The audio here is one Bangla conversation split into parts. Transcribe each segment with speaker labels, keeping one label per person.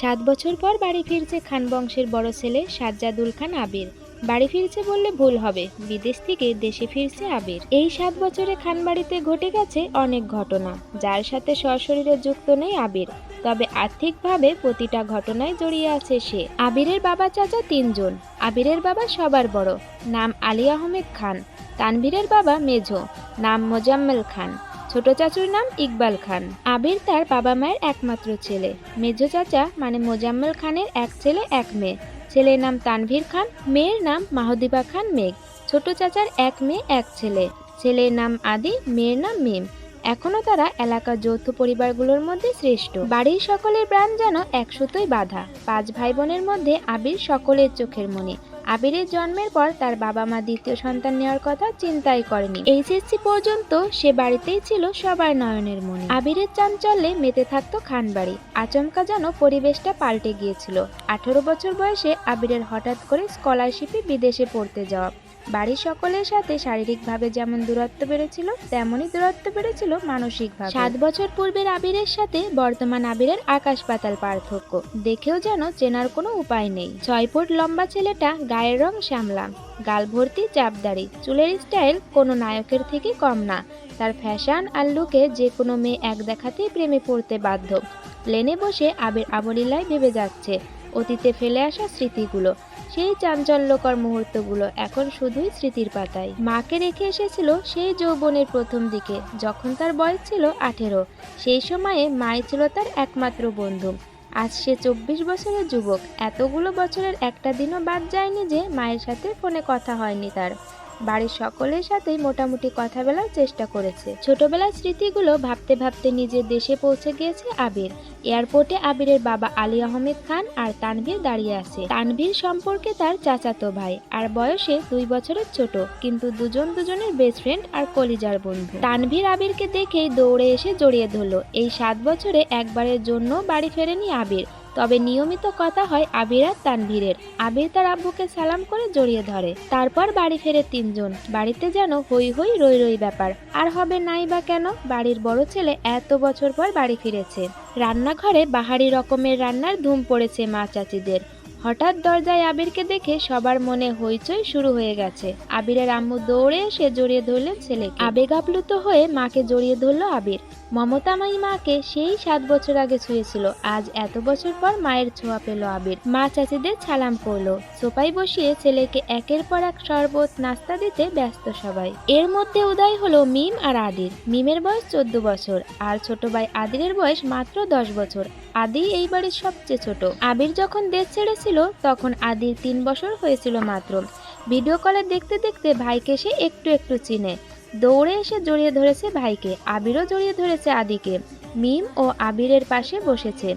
Speaker 1: সাত বছর পর বাড়ি ফিরছে খান বংশের বড় ছেলে সাজ্জাদুল খান আবির। বাড়ি ফিরছে বললে ভুল হবে, বিদেশ থেকে দেশে ফিরছে আবির। এই সাত বছরে খান বাড়িতে ঘটে গেছে অনেক ঘটনা, যার সাথে সশরীরে যুক্ত নেই আবির। তবে আর্থিকভাবে প্রতিটা ঘটনায় জড়িয়ে আছে সে। আবিরের বাবা চাচা তিনজন, আবিরের বাবা সবার বড়। নাম আলী আহমেদ খান, তানভীরের বাবা মেঝো, নাম মোজাম্মেল খান। ছোট চাচুর নাম ইকবাল খান। আবির তার বাবা মায়ের একমাত্র ছেলে। মেজ চাচা মানে মোজাম্মেল খানের এক ছেলে, এক মেয়ে। ছেলের নাম তানভীর খান, মেয়ের নাম মাহদিবা খান মেঘ। ছোট চাচার এক মেয়ে, এক ছেলে। ছেলের নাম আদি, মেয়ের নাম মিম। এখনও তারা এলাকার যৌথ পরিবারগুলোর মধ্যে শ্রেষ্ঠ। বাড়ির সকলের প্রাণ যেন একসুতোই বাধা। পাঁচ ভাই বোনের মধ্যে আবির সকলের চোখের মনি। আবিরের জন্মের পর তার বাবা মা দ্বিতীয় সন্তান নেওয়ার কথা চিন্তাই করেনি। এইচএসসি পর্যন্ত সে বাড়িতেই ছিল সবার নয়নের মনে আবিরের চাঞ্চল্যে মেতে থাকতো খানবাড়ি। আচমকা যেন পরিবেশটা পাল্টে গিয়েছিল। আঠারো বছর বয়সে আবিরের হঠাৎ করে স্কলারশিপে বিদেশে পড়তে যাওয়া। বাড়ির সকলের সাথে শারীরিকভাবে যেমন দূরত্ব বেড়েছিল তেমনই দূরত্ব বেড়েছিল মানসিকভাবে। সাত বছর পূর্বের আবিরের সাথে বর্তমান আবিরের আকাশ পাতাল পার্থক্য। দেখেও যেন চেনার কোনো উপায় নেই। ছয় ফুট লম্বা ছেলেটা গায়ের রং শ্যামলা, গাল ভর্তি চাপদাড়ি, চুলের স্টাইল কোনো নায়কের থেকে কম না। তার ফ্যাশন আর লুকে যে কোনো মেয়ে এক দেখাতেই প্রেমে পড়তে বাধ্য। প্লেনে বসে আবির আবলীলায় ভেবে যাচ্ছে, অতীতে ফেলে আসা স্মৃতিগুলো। সেই চাঞ্চল্যকর মুহূর্তগুলো এখন শুধুই স্মৃতির পাতায়। মাকে রেখে এসেছিল সেই যৌবনের প্রথম দিকে, যখন তার বয়স ছিল আঠেরো। সেই সময়ে মাই ছিল তার একমাত্র বন্ধু। আজ সে চব্বিশ বছরের যুবক। এতগুলো বছরের একটা দিনও বাদ যায়নি যে মায়ের সাথে ফোনে কথা হয়নি তার। বাড়ির সকলের সাথেই মোটামুটি কথা বলার চেষ্টা করেছে। ছোটবেলার স্মৃতিগুলো ভাবতে ভাবতে নিজের দেশে পৌঁছে গিয়েছে আবির। এয়ারপোর্টে আবিরের বাবা আলী আহমেদ খান আর তানভীর দাঁড়িয়ে আছে। তানভীর সম্পর্কে তার চাচাতো ভাই। আর বয়সে দুই বছরের ছোট, কিন্তু দুজন দুজনের বেস্ট ফ্রেন্ড আর কলিজার বন্ধু। তানভীর আবিরকে দেখেই দৌড়ে এসে জড়িয়ে ধরলো। এই সাত বছরে একবারের জন্য বাড়ি ফেরেনি আবির। তবে নিয়মিত কথা হয় আবির আর তানভীরের। আবির তার আব্বুকে সালাম করে জড়িয়ে ধরে। তারপর বাড়ি ফেরে তিনজন। বাড়িতে যেন হই হই রই রই ব্যাপার। আর হবে নাই বা কেন? বাড়ির বড় ছেলে এত বছর পর বাড়ি ফিরেছে। রান্নাঘরে বাহারি রকমের রান্নার ধুম পড়েছে মা চাচিদের। হঠাৎ দরজায় আবিরকে দেখে সবার মনে হইচই শুরু হয়ে গেছে। আবিরের আম্মু দৌড়ে এসে জড়িয়ে ধরলেন ছেলেকে। আবেগ আপ্লুত হয়ে মাকে জড়িয়ে ধরল আবির। মমতাময়ী মাকে সেই সাত বছর আগে ছুঁয়েছিল। আজ এত বছর পর মায়ের ছোঁয়া পেল আবির। মা চাচিদের সালাম করল। সোপাই বসিয়ে ছেলেকে একের পর এক শরবত, নাস্তা দিতে ব্যস্ত সবাই। এর মধ্যে উদয় হলো মিম আর আদির। মিমের বয়স চোদ্দ বছর, আর ছোট ভাই আদিরের বয়স মাত্র দশ বছর। আদি এই বাড়ির সবচেয়ে ছোট। আবির যখন দেশ ছেড়েছিল, তখন আদির তিন বছর হয়েছিল মাত্র। ভিডিও কলে দেখতে দেখতে ভাইকে সে একটু একটু চিনে। দৌড়ে এসে জড়িয়ে ধরেছে ভাইকে, আবিরও জড়িয়ে ধরেছে আদিকে। মিম ও আবিরের পাশে বসেছে।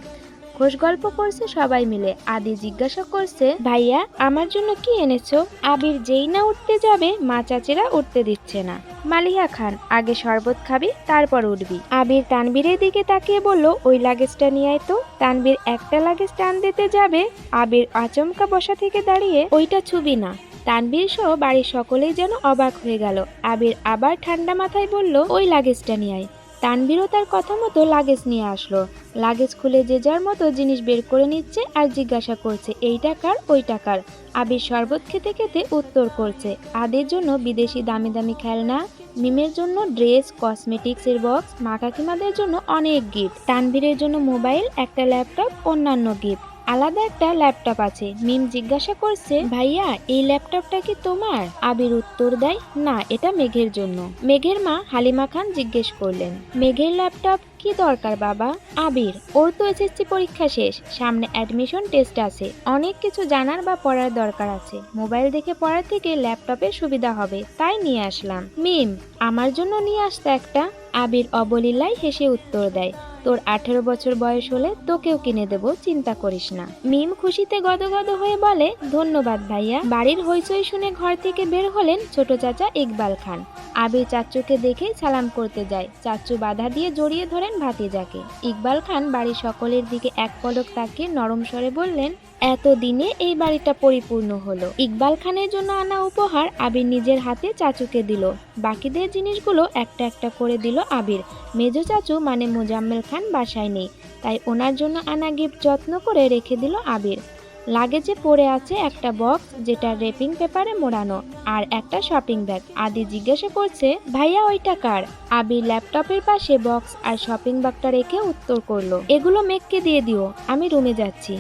Speaker 1: খোশ গল্প করছে সবাই মিলে। আদি জিজ্ঞাসা করছে, ভাইয়া, আমার জন্য কি এনেছো? আবির যেই না উঠতে যাবে, মা চাচিরা উঠতে দিচ্ছে না। মালিহা খান, আগে শরবত খাবি, তারপর উঠবি। আবির তানবীরের দিকে তাকিয়ে বলল, ওই লাগেজটা নিয়ে আয় তো। তানবীর একটা লাগেজ টান দিতে যাবে, আবির আচমকা বসা থেকে দাঁড়িয়ে, ওইটা ছুবি না। তানবীর সহ বাড়ির সকলেই যেন অবাক হয়ে গেল। আবির আবার ঠান্ডা মাথায় বলল, ওই লাগেজটা নিয়ে আয়। তানবীরও তার কথা মতো লাগেজ নিয়ে আসলো। লাগেজ খুলে যে যার মতো জিনিস বের করে নিচ্ছে আর জিজ্ঞাসা করছে এই টাকার ওই টাকার আবির শরবত খেতে খেতে উত্তর করছে, আদের জন্য বিদেশি দামি দামি খেলনা, মিমের জন্য ড্রেস কসমেটিক্সের বক্স, মা কাকিমাদের জন্য অনেক গিফট, তানভীরের জন্য মোবাইল, একটা ল্যাপটপ, অন্যান্য গিফট। আলাদা একটা ল্যাপটপ আছে। মিম জিজ্ঞাসা করছে, ভাইয়া, এই ল্যাপটপটা কি তোমার? আবির উত্তর দেয়, না, এটা মেঘের জন্য। মেঘের মা হালিমা খান জিজ্ঞেস করলেন, মেঘের ল্যাপটপ কি দরকার বাবা? আবির, ওর তো এসএসসি পরীক্ষা শেষ, সামনে অ্যাডমিশন টেস্ট আছে। অনেক কিছু জানার বা পড়ার দরকার আছে। মোবাইল দেখে পড়ার থেকে ল্যাপটপের সুবিধা হবে, তাই নিয়ে আসলাম। মিম, আমার জন্য নিয়ে আসতে একটা? আবির অবলীলায় হেসে উত্তর দেয় তোর আঠেরো বছর বয়স হলে তোকেও কিনে দেব, চিন্তা করিস না। মিম খুশিতে গদগদ হয়ে বলে, ধন্যবাদ ভাইয়া। বাড়ির হইচই শুনে ঘর থেকে বের হলেন ছোট চাচা ইকবাল খান। আবির চাচুকে দেখে সালাম করতে যায়। চাচু বাধা দিয়ে জড়িয়ে ধরেন ভাতিজাকে। ইকবাল খান বাড়ির সকলের দিকে এক পলক তাকিয়ে নরম স্বরে বললেন এতদিনে এই বাড়িটা পরিপূর্ণ হলো। ইকবাল খানের জন্য আনা উপহার আবির নিজের হাতে চাচুকে দিল। বাকিদের জিনিসগুলো একটা একটা করে দিল আবির। মেজো চাচু মানে মোজাম্মেল খান বাসায় নেই, তাই ওনার জন্য আনা গিফট যত্ন করে রেখে দিল আবির। লাগেজে পড়ে আছে একটা বক্স যেটা রেপিং পেপারে মোড়ানো আর একটা শপিং ব্যাগ। আদি জিজ্ঞাসা করছে, ভাইয়া, ওইটা কার? আবির ল্যাপটপের পাশে বক্স আর শপিং ব্যাগটা রেখে উত্তর করল, এগুলো মেঘকে দিয়ে দিও, আমি রুমে যাচ্ছি।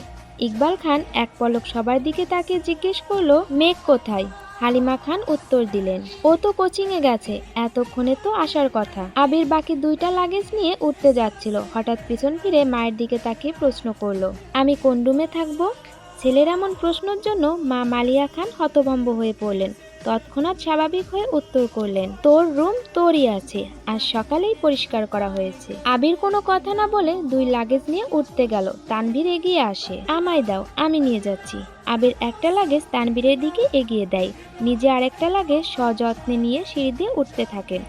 Speaker 1: ইকবাল খান এক পলক সবার দিকে তাকে জিজ্ঞেস করল, মেঘ কোথায়? হালিমা খান উত্তর দিলেন, ও তো কোচিংয়ে গেছে, এতক্ষণে তো আসার কথা। আবির বাকি দুইটা লাগেজ নিয়ে উঠতে যাচ্ছিল, হঠাৎ পিছন ফিরে মায়ের দিকে তাকে প্রশ্ন করল, আমি কোন রুমে থাকব? ছেলের এমন প্রশ্নের জন্য মা মালিয়া খান হতভম্ব হয়ে পড়লেন তৎক্ষণাৎ স্বাভাবিক হয়ে উত্তর করলেন, তোর রুম তোরই আছে আর সকালেই পরিষ্কার করা হয়েছে আবির কোনো কথা না বলে দুই লাগেজ নিয়ে উঠতে গেল। তানভীর এগিয়ে আসে, আমায় দাও, আমি নিয়ে যাচ্ছি আবির একটা লাগেজ তানভীরের দিকে এগিয়ে দেয়। নিজে আরেকটা লাগেজ সযত্নে নিয়ে সিঁড়ি দিয়ে উঠতে থাকেন।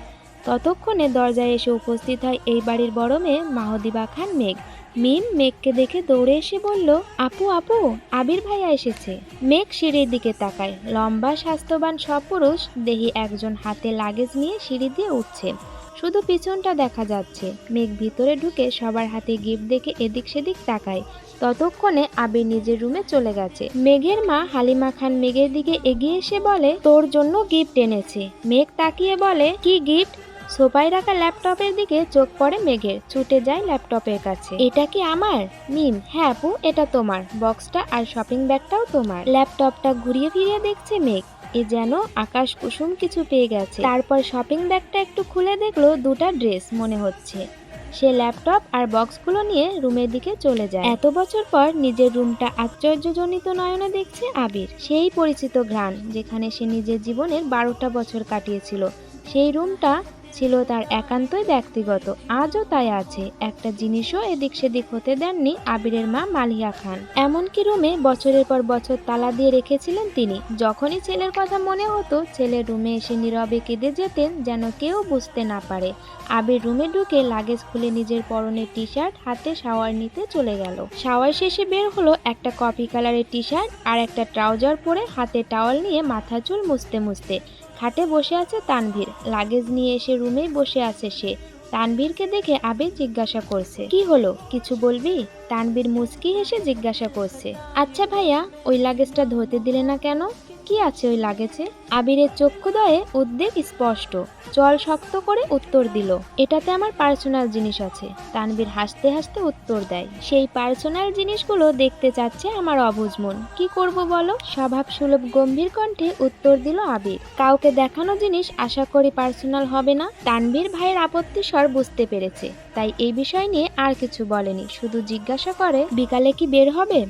Speaker 1: ততক্ষণে দরজায় এসে উপস্থিত হয় এই বাড়ির বড় মেয়ে মাহদিবা খান মেঘ। মিম মেঘকে দেখে দৌড়ে এসে বলল, আপু আপু, আবির ভাইয়া এসেছে। মেঘ সিঁড়ির দিকে তাকায়। লম্বা, স্বাস্থ্যবান সপুরুষ, দেহি একজন হাতে লাগেজ নিয়ে সিঁড়ি দিয়ে উঠছে। শুধু পিছনটা দেখা যাচ্ছে। মেঘ ভিতরে ঢুকে সবার হাতে গিফট দেখে এদিক সেদিক তাকায়। ততক্ষণে আবির নিজের রুমে চলে গেছে। মেঘের মা হালিমা খান মেঘের দিকে এগিয়ে এসে বলে, তোর জন্য গিফট এনেছে। মেঘ তাকিয়ে বলে, কি গিফট? সোফায় রাখা ল্যাপটপের দিকে চোখ পড়ে মেঘের। ছুটে যায় ল্যাপটপের কাছে। এটা কি আমার? মিম হ্যাঁ আপু, এটা তোমার। বক্সটা আর শপিং ব্যাগটাও তোমার। ল্যাপটপটা ঘুরিয়ে ফিরিয়ে দেখছে মেঘ। এ যেন আকাশ কুসুম কিছু পেয়ে গেছে। তারপর শপিং ব্যাগটা একটু খুলে দেখল দুটা ড্রেস, মনে হচ্ছে। সে ল্যাপটপ আর বক্সগুলো নিয়ে রুমের দিকে চলে যায়। এত বছর পর নিজের রুমটা আশ্চর্যজনিত নয়নে দেখছে আবির। সেই পরিচিত ঘ্রাণ যেখানে সে নিজের জীবনের বারোটা বছর কাটিয়েছিল। সেই রুমটা ছিল তার একান্তই ব্যক্তিগত। আজও তাই আছে। একটা জিনিসও এদিক সেদিক হতে দেননি আবিরের মা মালিয়া খান। এমনকি রুমে বছরের পর বছর তালা দিয়ে রেখেছিলেন তিনি। যখনই ছেলের কথা মনে হতো, ছেলের রুমে এসে নীরবে কেঁদে যেতেন যেন কেউ বুঝতে না পারে। আবির রুমে ঢুকে লাগেজ খুলে নিজের পরনের টি শার্ট হাতে শাওয়ার নিতে চলে গেল। শাওয়ার শেষে বের হলো একটা কপি কালারের টি শার্ট আর একটা ট্রাউজার পরে হাতে টাওয়াল নিয়ে মাথা চুল মুছতে মুছতে। খাটে বসে আছে তানভীর। লাগেজ নিয়ে এসে রুমেই বসে আছে সে। তানভীরকে দেখে আবির জিজ্ঞাসা করছে, কি হলো? কিছু বলবি? তানভীর মুচকি হেসে জিজ্ঞাসা করছে আচ্ছা ভাইয়া, ওই লাগেজটা ধরতে দিলে না কেন? কি আছে ওই লাগেছে আবিরের চক্ষুদয়ে উদ্বেগ স্পষ্ট। জল শক্ত করে উত্তর দিল, এটাতে আমার পার্সোনাল জিনিস আছে। তানভীর হাসতে হাসতে উত্তর দেয়, সেই পার্সোনাল জিনিসগুলো দেখতে চাচ্ছে আমার অবুঝ মন। কি করব বলো? স্বভাব সুলভ গম্ভীর কণ্ঠে উত্তর দিল আবির, কাউকে দেখানো জিনিস আশা করি পার্সোনাল হবে না। তানভীর ভাইয়ের আপত্তি স্বর বুঝতে পেরেছে, তাই এই বিষয় নিয়ে আর কিছু বলেনি, শুধু জিজ্ঞাসা করে, বিকালে কি বের হবে?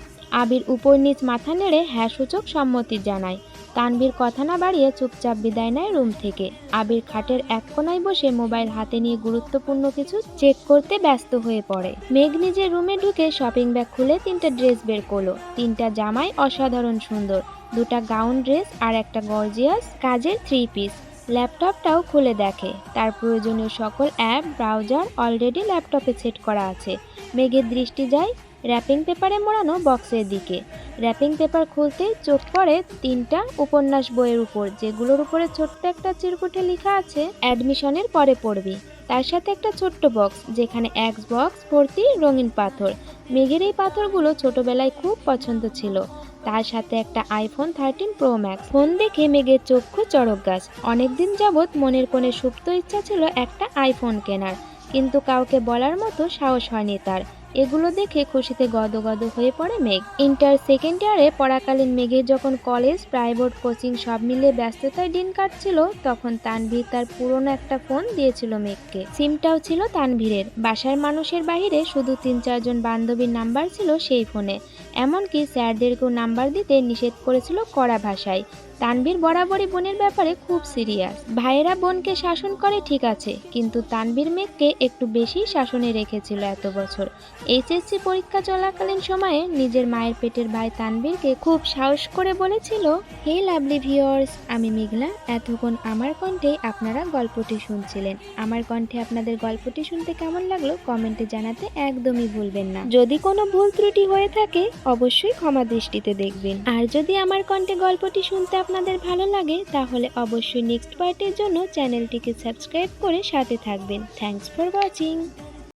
Speaker 1: আবির উপর নিচ মাথা নেড়ে হ্যাঁ সূচক সম্মতি জানায় তানভীর কথা না বাড়িয়ে চুপচাপ বিদায় নেয় রুম থেকে। আবির খাটের এক কোনায় বসে মোবাইল হাতে নিয়ে গুরুত্বপূর্ণ কিছু চেক করতে ব্যস্ত হয়ে পড়ে। মেঘ নিজের রুমে ঢুকে শপিং ব্যাগ খুলে তিনটা ড্রেস বের করল। তিনটা জামাই অসাধারণ সুন্দর, দুটা গাউন ড্রেস আর একটা গর্জিয়াস কাজের থ্রি পিস ল্যাপটপটাও খুলে দেখে। তার প্রয়োজনীয় সকল অ্যাপ, ব্রাউজার অলরেডি ল্যাপটপে সেট করা আছে। মেঘের দৃষ্টি যায় র্যাপিং পেপারে মোড়ানো বক্সের দিকে। র্যাপিং পেপার খুলতেই চোখ পড়ে তিনটা উপন্যাস বইয়ের উপর, যেগুলোর উপরে ছোট্ট একটা চিরকুটে লেখা আছে, অ্যাডমিশনের পরে পড়বি। তার সাথে একটা ছোট্ট বক্স যেখানে এক্স বক্স ভর্তি রঙিন পাথর। মেঘের এই পাথরগুলো ছোটবেলায় খুব পছন্দ ছিল। তার সাথে একটা iPhone thirteen pro max phone দেখে মেঘের চক্ষু চড়ক গাছ। অনেকদিন যাবৎ মনের কোণে সুপ্ত ইচ্ছা ছিল একটা আইফোন কেনার। কিন্তু কাউকে বলার মতো সাহস হয়নি তার। এগুলো দেখে খুশিতে গদগদ হয়ে পড়ে মেঘ। ইন্টার সেকেন্ড ইয়ারে পড়াকালীন মেঘের যখন কলেজ প্রাইভেট কোচিং সব মিলিয়ে ব্যস্ততায় দিন কাটছিল, তখন তানভীর তার পুরনো একটা ফোন দিয়েছিল মেঘকে। সিমটাও ছিল তানভীরের। বাসার মানুষের বাহিরে শুধু তিন চারজন বান্ধবীর নাম্বার ছিল সেই ফোনে এমনকি স্যারদেরকেও নাম্বার দিতে নিষেধ করেছিল কড়া ভাষায়। তানভীর বরাবরই বোনের ব্যাপারে খুব সিরিয়াস। ভাইয়েরা বোনকে শাসন করে ঠিক আছে, কিন্তু তানভীর মেঘকে একটু বেশি শাসনে রেখেছিল এত বছর। এইচএসসি পরীক্ষা চলাকালীন সময়ে নিজের মায়ের পেটের ভাই তানভীরকে খুব সাহস করে বলেছিল, হে লাভলি ভিওর্স আমি মেঘলা, এতক্ষণ আমার কণ্ঠে আপনারা গল্পটি শুনছিলেন। আমার কণ্ঠে আপনাদের গল্পটি শুনতে কেমন লাগল কমেন্টে জানাতে একদমই ভুলবেন না। যদি কোনো ভুল ত্রুটি হয়ে থাকে, অবশ্যই ক্ষমা দৃষ্টিতে দেখবেন। আর যদি আমার কণ্ঠে গল্পটি শুনতে আপনাদের ভালো লাগে, তাহলে অবশ্যই নেক্সট পার্টের জন্য চ্যানেলটিকে সাবস্ক্রাইব করে সাথে থাকবেন। Thanks for watching